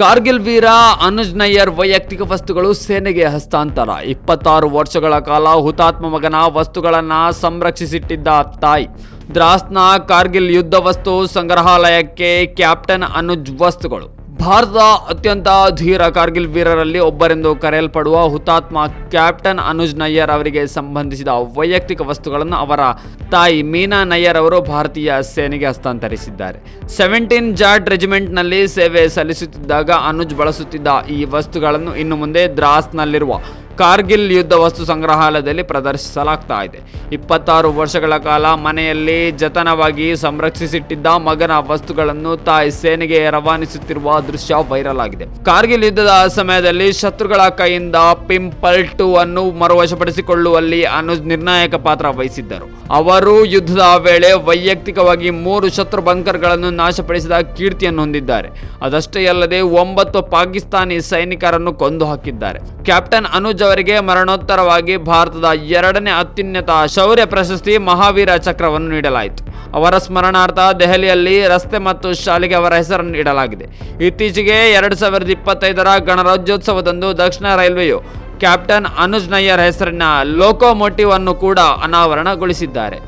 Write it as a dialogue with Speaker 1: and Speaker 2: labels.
Speaker 1: ಕಾರ್ಗಿಲ್ ವೀರ ಅನುಜ್ ನಯ್ಯರ್ ವೈಯಕ್ತಿಕ ವಸ್ತುಗಳು ಸೇನೆಗೆ ಹಸ್ತಾಂತರ. ಇಪ್ಪತ್ತಾರು ವರ್ಷಗಳ ಕಾಲ ಹುತಾತ್ಮ ಮಗನ ವಸ್ತುಗಳನ್ನು ಸಂರಕ್ಷಿಸಿಟ್ಟಿದ್ದ ತಾಯಿ. ದ್ರಾಸ್ನ ಕಾರ್ಗಿಲ್ ಯುದ್ಧ ವಸ್ತು ಸಂಗ್ರಹಾಲಯಕ್ಕೆ ಕ್ಯಾಪ್ಟನ್ ಅನುಜ್ ವಸ್ತುಗಳು. ಭಾರತದ ಅತ್ಯಂತ ಧೀರ ಕಾರ್ಗಿಲ್ ವೀರರಲ್ಲಿ ಒಬ್ಬರೆಂದು ಕರೆಯಲ್ಪಡುವ ಹುತಾತ್ಮ ಕ್ಯಾಪ್ಟನ್ ಅನುಜ್ ನಯ್ಯರ್ ಅವರಿಗೆ ಸಂಬಂಧಿಸಿದ ವೈಯಕ್ತಿಕ ವಸ್ತುಗಳನ್ನು ಅವರ ತಾಯಿ ಮೀನಾ ನಯ್ಯರ್ ಅವರು ಭಾರತೀಯ ಸೇನೆಗೆ ಹಸ್ತಾಂತರಿಸಿದ್ದಾರೆ. ಸೆವೆಂಟೀನ್ ಜಾಟ್ ರೆಜಿಮೆಂಟ್ನಲ್ಲಿ ಸೇವೆ ಸಲ್ಲಿಸುತ್ತಿದ್ದಾಗ ಅನುಜ್ ಬಳಸುತ್ತಿದ್ದ ಈ ವಸ್ತುಗಳನ್ನು ಇನ್ನು ಮುಂದೆ ದ್ರಾಸ್ನಲ್ಲಿರುವ ಕಾರ್ಗಿಲ್ ಯುದ್ಧ ವಸ್ತು ಸಂಗ್ರಹಾಲಯದಲ್ಲಿ ಪ್ರದರ್ಶಿಸಲಾಗ್ತಾ ಇದೆ. ಇಪ್ಪತ್ತಾರು ವರ್ಷಗಳ ಕಾಲ ಮನೆಯಲ್ಲಿ ಜತನವಾಗಿ ಸಂರಕ್ಷಿಸಿಟ್ಟಿದ್ದ ಮಗನ ವಸ್ತುಗಳನ್ನು ತಾಯಿ ಸೇನೆಗೆ ರವಾನಿಸುತ್ತಿರುವ ದೃಶ್ಯ ವೈರಲ್ ಆಗಿದೆ. ಕಾರ್ಗಿಲ್ ಯುದ್ಧದ ಸಮಯದಲ್ಲಿ ಶತ್ರುಗಳ ಕೈಯಿಂದ ಪಿಂಪಲ್ ಟು ಅನ್ನು ಮರುವಶಪಡಿಸಿಕೊಳ್ಳುವಲ್ಲಿ ಅನುಜ್ ನಿರ್ಣಾಯಕ ಪಾತ್ರ ವಹಿಸಿದ್ದರು. ಅವರು ಯುದ್ಧದ ವೇಳೆ ವೈಯಕ್ತಿಕವಾಗಿ ಮೂರು ಶತ್ರು ಬಂಕರ್ಗಳನ್ನು ನಾಶಪಡಿಸಿದ ಕೀರ್ತಿಯನ್ನು ಹೊಂದಿದ್ದಾರೆ. ಅದಷ್ಟೇ ಅಲ್ಲದೆ ಒಂಬತ್ತು ಪಾಕಿಸ್ತಾನಿ ಸೈನಿಕರನ್ನು ಕೊಂದು ಹಾಕಿದ್ದಾರೆ ಕ್ಯಾಪ್ಟನ್ ಅನುಜ್ ಅವರಿಗೆ ಮರಣೋತ್ತರವಾಗಿ ಭಾರತದ ಎರಡನೇ ಅತ್ಯುನ್ನತ ಶೌರ್ಯ ಪ್ರಶಸ್ತಿ ಮಹಾವೀರ ಚಕ್ರವನ್ನು ನೀಡಲಾಯಿತು. ಅವರ ಸ್ಮರಣಾರ್ಥ ದೆಹಲಿಯಲ್ಲಿ ರಸ್ತೆ ಮತ್ತು ಶಾಲೆಗೆ ಅವರ ಹೆಸರನ್ನು ಇಡಲಾಗಿದೆ. ಇತ್ತೀಚೆಗೆ ಎರಡು ಸಾವಿರದ ಇಪ್ಪತ್ತೈದರ ಗಣರಾಜ್ಯೋತ್ಸವದಂದು ದಕ್ಷಿಣ ರೈಲ್ವೆಯು ಕ್ಯಾಪ್ಟನ್ ಅನುಜ್ ನಯ್ಯರ್ ಹೆಸರಿನ ಲೋಕೋಮೋಟಿವ್ ಅನ್ನು ಕೂಡ ಅನಾವರಣಗೊಳಿಸಿದ್ದಾರೆ.